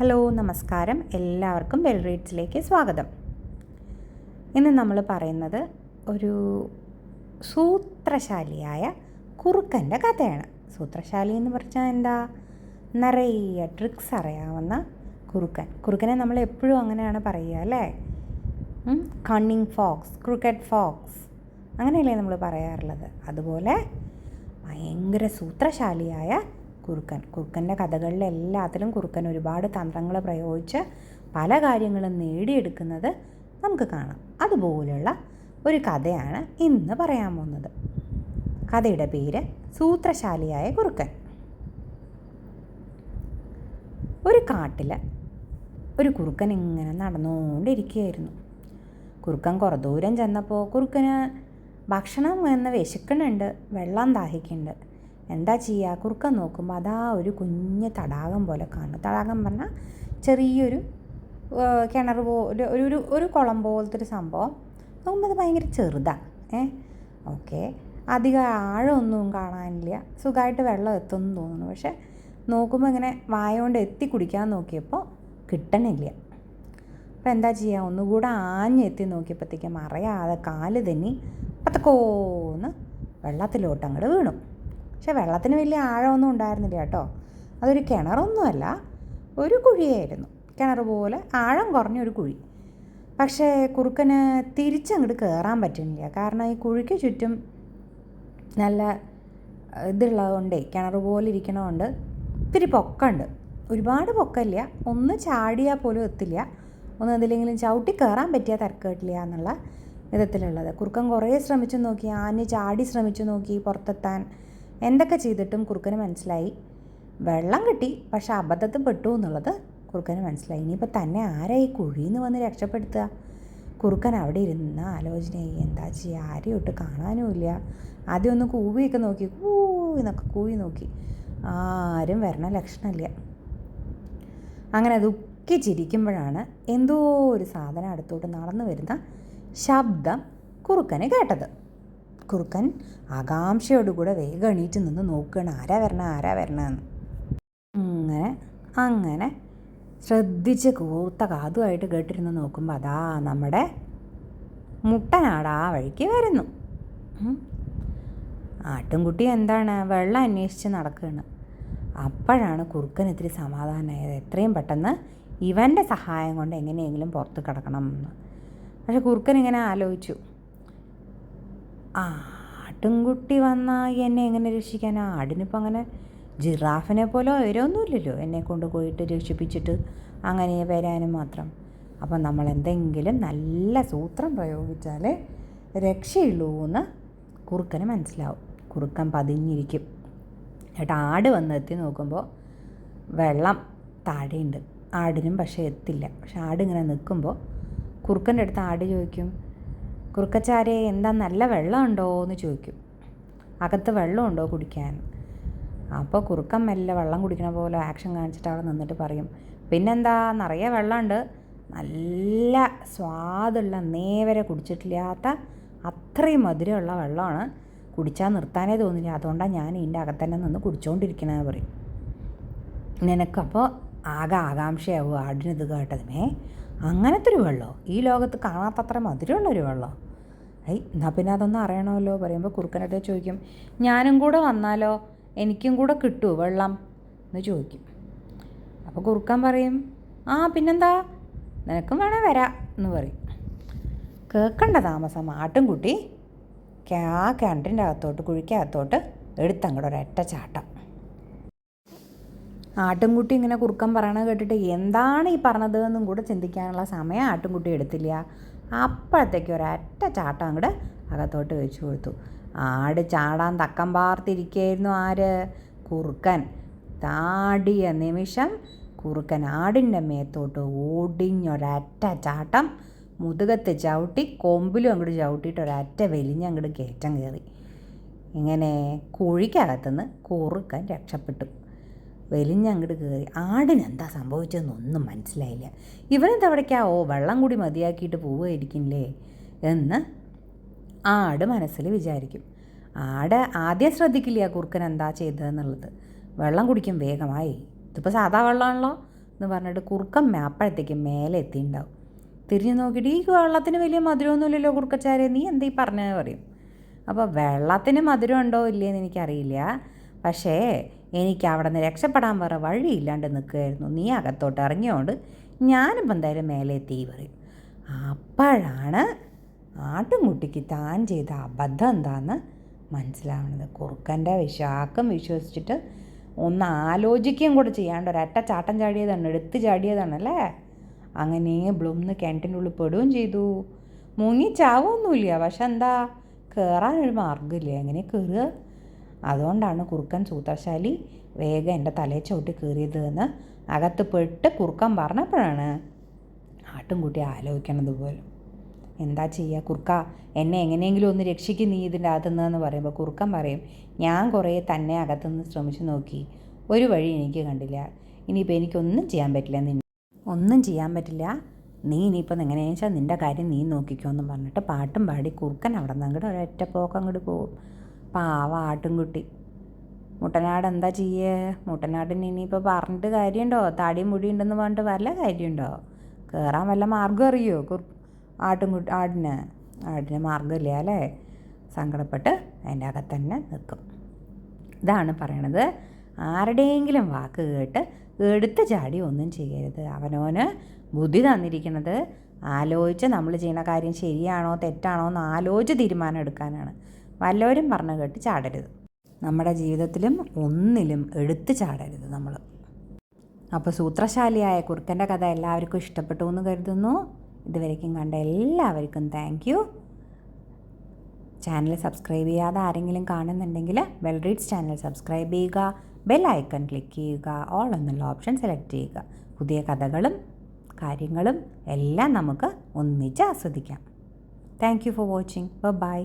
Hello നമസ്കാരം. എല്ലാവർക്കും bell റീഡ്സിലേക്ക് സ്വാഗതം. ഇന്ന് നമ്മൾ പറയുന്നത് ഒരു സൂത്രശാലിയായ കുറുക്കന്റെ കഥയാണ്. സൂത്രശാലി എന്ന് പറഞ്ഞാൽ എന്താ? നിറയെ ട്രിക്സ് അറിയാവുന്ന കുറുക്കൻ. കുറുക്കനെ നമ്മൾ എപ്പോഴും അങ്ങനെയാണ് പറയുക അല്ലേ? കണ്ണിങ് ഫോക്സ് ക്രിക്കറ്റ് ഫോക്സ് അങ്ങനെയല്ലേ നമ്മൾ പറയാറുള്ളത്. അതുപോലെ ഭയങ്കര സൂത്രശാലിയായ കുറുക്കൻ. കുറുക്കന്റെ കഥകളിലെല്ലാത്തിലും കുറുക്കൻ ഒരുപാട് തന്ത്രങ്ങൾ പ്രയോഗിച്ച് പല കാര്യങ്ങളും നേടിയെടുക്കുന്നത് നമുക്ക് കാണാം. അതുപോലുള്ള ഒരു കഥയാണ് ഇന്ന് പറയാൻ പോകുന്നത്. കഥയുടെ പേര് സൂത്രശാലിയായ കുറുക്കൻ. ഒരു കാട്ടിൽ ഒരു കുറുക്കൻ ഇങ്ങനെ നടന്നുകൊണ്ടിരിക്കുകയായിരുന്നു. കുറുക്കൻ കുറേ ദൂരം ചെന്നപ്പോൾ കുറുക്കന് ഭക്ഷണം എന്ന് വിശക്കണുണ്ട് വെള്ളം ദാഹിക്കുന്നുണ്ട്. എന്താ ചെയ്യുക കുറുക്കൻ നോക്കുമ്പോൾ അതാ ഒരു കുഞ്ഞ് തടാകം പോലെ കാണുന്നു. തടാകം പറഞ്ഞാൽ ചെറിയൊരു കിണർ പോലെ ഒരു ഒരു ഒരു കുളം പോലത്തെ ഒരു സംഭവം. നോക്കുമ്പോൾ അത് ഭയങ്കര ചെറുതാണ് ഏ ഓക്കെ. അധികം ആഴമൊന്നും കാണാനില്ല. സുഖമായിട്ട് വെള്ളം എത്തുമെന്ന് തോന്നുന്നു. പക്ഷേ നോക്കുമ്പോൾ ഇങ്ങനെ വായ കൊണ്ട് എത്തി കുടിക്കാൻ നോക്കിയപ്പോൾ കിട്ടണില്ല. അപ്പോൾ എന്താ ചെയ്യുക ഒന്നുകൂടെ ആഞ്ഞെത്തി നോക്കിയപ്പോഴത്തേക്കും അറിയാതെ കാൽ തന്നെ പത്തക്കോന്ന് വെള്ളത്തിലോട്ട് അങ്ങോട്ട് വീണു. പക്ഷെ വെള്ളത്തിന് വലിയ ആഴമൊന്നും ഉണ്ടായിരുന്നില്ല കേട്ടോ. അതൊരു കിണറൊന്നുമല്ല ഒരു കുഴിയായിരുന്നു. കിണർ പോലെ ആഴം കുറഞ്ഞ ഒരു കുഴി. പക്ഷേ കുറുക്കന് തിരിച്ചങ്ങോട്ട് കയറാൻ പറ്റുന്നില്ല. കാരണം ഈ കുഴിക്ക് ചുറ്റും നല്ല ഇതുള്ളതുകൊണ്ടേ കിണർ പോലെ ഇരിക്കണതുകൊണ്ട് ഇത്തിരി പൊക്കമുണ്ട്. ഒരുപാട് പൊക്കമില്ല. ഒന്ന് ചാടിയാൽ പോലും എത്തില്ല. ഒന്ന് എന്തിലെങ്കിലും ചവിട്ടി കയറാൻ പറ്റിയ തരക്കേട്ടില്ല എന്നുള്ള വിധത്തിലുള്ളത്. കുറുക്കൻ കുറേ ശ്രമിച്ചു നോക്കി. ആഞ്ഞ് ചാടി ശ്രമിച്ചു നോക്കി പുറത്തെത്താൻ. എന്തൊക്കെ ചെയ്തിട്ടും കുറുക്കന് മനസ്സിലായി. വെള്ളം കിട്ടി പക്ഷെ അബദ്ധത്തിൽ പെട്ടു എന്നുള്ളത് കുറുക്കന് മനസ്സിലായി. ഇനിയിപ്പോൾ തന്നെ ആരാ ഈ കുഴിയിൽ നിന്ന് വന്ന് രക്ഷപ്പെടുത്തുക? കുറുക്കൻ അവിടെ ഇരുന്ന ആലോചനയായി എന്താ ചെയ്യുക ആരെയും ഇട്ട് കാണാനുമില്ല ആദ്യം ഒന്ന് കൂവിയൊക്കെ നോക്കി കൂ എന്നൊക്കെ കൂവി നോക്കി. ആരും വരണ ലക്ഷണമില്ല. അങ്ങനെ ദുഃഖി ചിരിക്കുമ്പോഴാണ് എന്തോ ഒരു സാധനം അടുത്തോട്ട് നടന്നു വരുന്ന ശബ്ദം കുറുക്കനെ കേട്ടത്. കുറുക്കൻ ആകാംക്ഷയോടുകൂടെ വേഗം എണീറ്റ് നിന്ന് നോക്കുകയാണ്. ആരാ വരണ? ആരാ വരണമെന്ന് അങ്ങനെ അങ്ങനെ ശ്രദ്ധിച്ച് കൂർത്ത കാതുമായിട്ട് കേട്ടിരുന്ന് നോക്കുമ്പോൾ അതാ നമ്മുടെ മുട്ടനാട് ആ വഴിക്ക് വരുന്നു. ആട്ടുംകുട്ടി എന്താണ്? വെള്ളം അന്വേഷിച്ച് നടക്കുകയാണ്. അപ്പോഴാണ് കുറുക്കൻ ഇത്തിരി സമാധാനമായത്. എത്രയും പെട്ടെന്ന് ഇവന്റെ സഹായം കൊണ്ട് എങ്ങനെയെങ്കിലും പുറത്ത് കിടക്കണം എന്ന്. പക്ഷെ കുറുക്കൻ ഇങ്ങനെ ആലോചിച്ചു. ആട്ടുംകുട്ടി വന്നാൽ എന്നെ എങ്ങനെ രക്ഷിക്കാൻ? ആടിനിപ്പോൾ അങ്ങനെ ജിറാഫിനെ പോലെ ഉയരമൊന്നുമില്ലല്ലോ എന്നെ കൊണ്ട് പോയിട്ട് രക്ഷിപ്പിച്ചിട്ട് അങ്ങനെ വരാനും മാത്രം. അപ്പം നമ്മൾ എന്തെങ്കിലും നല്ല സൂത്രം പ്രയോഗിച്ചാലേ രക്ഷയുള്ളൂ എന്ന് കുറുക്കന് മനസ്സിലാവും. കുറുക്കൻ പതിഞ്ഞിരിക്കും. എന്നിട്ട് ആട് വന്ന് എത്തി നോക്കുമ്പോൾ വെള്ളം താഴെയുണ്ട്. ആടിനും പക്ഷേ എത്തില്ല. പക്ഷെ ആടിങ്ങനെ നിൽക്കുമ്പോൾ കുറുക്കന്റെ അടുത്ത് ആട് ചോദിക്കും കുറുക്കച്ചാരെ എന്താ നല്ല വെള്ളമുണ്ടോ എന്ന് ചോദിക്കും. അകത്ത് വെള്ളമുണ്ടോ കുടിക്കാൻ? അപ്പോൾ കുറുക്കൻ മെല്ലെ വെള്ളം കുടിക്കണ പോലെ ആക്ഷൻ കാണിച്ചിട്ട് അവിടെ നിന്നിട്ട് പറയും പിന്നെന്താ? നിറയെ വെള്ളമുണ്ട്. നല്ല സ്വാദുള്ള നേവരെ കുടിച്ചിട്ടില്ലാത്ത അത്രയും മധുരമുള്ള വെള്ളമാണ്. കുടിച്ചാൽ നിർത്താനേ തോന്നില്ല. അതുകൊണ്ടാണ് ഞാൻ ഇതിന്റെ അകത്തന്നെ നിന്ന് കുടിച്ചുകൊണ്ടിരിക്കണമെന്ന് പറയും. നിനക്കപ്പോൾ ആകെ ആകാംക്ഷയാവും. ആടിനിത് കേട്ടതിമേ. അങ്ങനത്തെ ഒരു വെള്ളമോ ഈ ലോകത്ത് കാണാത്തത്ര മധുരമുള്ളൊരു വെള്ളമോ ഐ എന്നാൽ പിന്നെ അതൊന്നും അറിയണമല്ലോ. പറയുമ്പോൾ കുറുക്കനടുത്ത് ചോദിക്കും ഞാനും കൂടെ വന്നാലോ? എനിക്കും കൂടെ കിട്ടുമോ വെള്ളം? എന്ന് ചോദിക്കും. അപ്പോൾ കുറുക്കൻ പറയും ആ പിന്നെന്താ? നിനക്കും വേണേ വരാം എന്ന് പറയും. കേൾക്കണ്ട താമസം. ആട്ടുംകുട്ടി ആ കിണറ്റിന്റെ അകത്തോട്ട് കുഴിക്കകത്തോട്ട് എടുത്തങ്ങോട്ട് ചാട്ടം. ആട്ടുംകുട്ടി ഇങ്ങനെ കുറുക്കം പറയണത് കേട്ടിട്ട് എന്താണ് ഈ പറഞ്ഞത് എന്നും കൂടെ ചിന്തിക്കാനുള്ള സമയം ആട്ടുംകുട്ടി എടുത്തില്ല. അപ്പോഴത്തേക്ക് ഒരൊറ്റ ചാട്ടം അങ്ങോട്ട് അകത്തോട്ട് വെച്ചു കൊടുത്തു. ആട് ചാടാൻ തക്കം പാർത്തിരിക്കുകയായിരുന്നു ആര്? കുറുക്കൻ. താടിയ നിമിഷം കുറുക്കൻ ആടിന്റെ മേത്തോട്ട് ഓടിഞ്ഞൊരറ്റ ചാട്ടം മുതുകത്ത് ചവിട്ടി കൊമ്പിലും അങ്ങോട്ട് ചവിട്ടിയിട്ട് ഒരറ്റ വലിഞ്ഞ് അങ്ങോട്ട് കയറ്റം കയറി. ഇങ്ങനെ കുഴിക്കകത്തുനിന്ന് കുറുക്കൻ രക്ഷപ്പെട്ടു. വലിഞ്ഞങ്ങോട്ട് കയറി. ആടിന് എന്താ സംഭവിച്ചതെന്നൊന്നും മനസ്സിലായില്ല. ഇവനെന്തവിടേക്കാ ഓ വെള്ളം കൂടി മതിയാക്കിയിട്ട് പോവുമായിരിക്കില്ലേ? എന്ന് ആട് മനസ്സിൽ വിചാരിക്കും. ആട് ആദ്യം ശ്രദ്ധിക്കില്ല കുറുക്കൻ എന്താ ചെയ്തതെന്നുള്ളത്? വെള്ളം കുടിക്കും വേഗമായി. ഇതിപ്പോൾ സാധാ വെള്ളമാണല്ലോ എന്ന് പറഞ്ഞിട്ട് കുറുക്കൻ അപ്പോഴത്തേക്കും മേലെ എത്തിയിട്ടുണ്ടാവും. തിരിഞ്ഞു നോക്കിയിട്ട് ഈ വെള്ളത്തിന് വലിയ മധുരമൊന്നുമില്ലല്ലോ കുറുക്കച്ചാരെ നീ എന്താ ഈ പറഞ്ഞത് പറയും. അപ്പോൾ വെള്ളത്തിന് മധുരം ഉണ്ടോ ഇല്ലയെന്ന് എനിക്കറിയില്ല. പക്ഷേ എനിക്ക് അവിടെ നിന്ന് രക്ഷപ്പെടാൻ വേറെ വഴിയില്ലാണ്ട് നിൽക്കുകയായിരുന്നു. നീ അകത്തോട്ട് ഇറങ്ങിയോണ്ട് ഞാനിപ്പോൾ എന്തായാലും മേലെ തീ പറയും. അപ്പോഴാണ് ആട്ടുംകുട്ടിക്ക് താൻ ചെയ്ത അബദ്ധം എന്താണെന്ന് മനസ്സിലാവുന്നത്. കുറുക്കന്റെ വിശാക്കം വിശ്വസിച്ചിട്ട് ഒന്ന് ആലോചിക്കുകയും കൂടെ ചെയ്യാണ്ട് ഒരൊറ്റ ചാട്ടം ചാടിയതാണ് എടുത്ത് ചാടിയതാണല്ലേ അങ്ങനെ ബ്ലൂമിന്ന് കിണറ്റിന്റെ ഉള്ളിൽ പെടുകയും ചെയ്തു. മുങ്ങി ചാവൊന്നുമില്ല പക്ഷെ എന്താ? കയറാനൊരു മാർഗമില്ല? എങ്ങനെ കയറുക അതുകൊണ്ടാണ് കുറുക്കൻ സൂത്രശാലി വേഗം എന്റെ തലയിൽ ചവിട്ടി കയറിയത് എന്ന് അകത്ത് പെട്ട് കുറുക്കൻ പറഞ്ഞപ്പോഴാണ് ആട്ടുംകുട്ടി ആലോചിക്കണത് പോലും. എന്താ ചെയ്യുക കുറുക്ക എന്നെ എങ്ങനെയെങ്കിലും ഒന്ന് രക്ഷിക്കും നീ ഇതിന്റെ അകത്തുനിന്ന് പറയുമ്പോൾ കുറുക്കൻ പറയും ഞാൻ കുറേ തന്നെ അകത്തുനിന്ന് ശ്രമിച്ചു നോക്കി. ഒരു വഴി എനിക്ക് കണ്ടില്ല. ഇനിയിപ്പോൾ എനിക്കൊന്നും ചെയ്യാൻ പറ്റില്ല നിന്നെ. ഒന്നും ചെയ്യാൻ പറ്റില്ല. നീ ഇനിയിപ്പോൾ എങ്ങനെയാണെന്ന് വെച്ചാൽ നിന്റെ കാര്യം നീ നോക്കിക്കോ എന്നും പറഞ്ഞിട്ട് പാട്ടും പാടി കുറുക്കൻ അവിടെ നിന്ന് അങ്ങോട്ട് ഒരൊറ്റ അങ്ങോട്ട് പോകും. പാവ ആട്ടുംകുട്ടി മുട്ടനാട് എന്താ ചെയ്യേ? മുട്ടനാടിന് ഇനിയിപ്പോൾ പറഞ്ഞിട്ട് കാര്യമുണ്ടോ താടിയും മുടി ഉണ്ടെന്ന് പറഞ്ഞിട്ട് വല്ല കാര്യമുണ്ടോ കയറാൻ വല്ല മാർഗം അറിയോ? കുർ ആട്ടുംകുട്ടി ആടിന് ആടിന് മാർഗമില്ല അല്ലേ? സങ്കടപ്പെട്ട് അതിന്റെ അകത്ത് തന്നെ നിൽക്കും. ഇതാണ് പറയണത്. ആരുടെയെങ്കിലും വാക്ക് കേട്ട് എടുത്ത് ചാടി ഒന്നും ചെയ്യരുത്. അവനവന് ബുദ്ധി തന്നിരിക്കുന്നത് ആലോചിച്ച് നമ്മൾ ചെയ്യുന്ന കാര്യം ശരിയാണോ തെറ്റാണോ എന്ന് ആലോചിച്ച് തീരുമാനം എടുക്കാനാണ്. വല്ലവരും പറഞ്ഞു കേട്ട് ചാടരുത്. നമ്മുടെ ജീവിതത്തിലും ഒന്നിലും എടുത്ത് ചാടരുത് നമ്മൾ അപ്പോൾ സൂത്രശാലിയായ കുറുക്കന്റെ കഥ എല്ലാവർക്കും ഇഷ്ടപ്പെട്ടു എന്ന് കരുതുന്നു. ഇതുവരേക്കും കണ്ട എല്ലാവർക്കും താങ്ക് യു ചാനൽ സബ്സ്ക്രൈബ് ചെയ്യാതെ ആരെങ്കിലും കാണുന്നുണ്ടെങ്കിൽ വെൽ റീഡ്സ് ചാനൽ സബ്സ്ക്രൈബ് ചെയ്യുക. ബെൽ ഐക്കൺ ക്ലിക്ക് ചെയ്യുക. ഓൾ എന്നുള്ള ഓപ്ഷൻ സെലക്ട് ചെയ്യുക. പുതിയ കഥകളും കാര്യങ്ങളും എല്ലാം നമുക്ക് ഒന്നിച്ച് ആസ്വദിക്കാം. Thank you for watching bye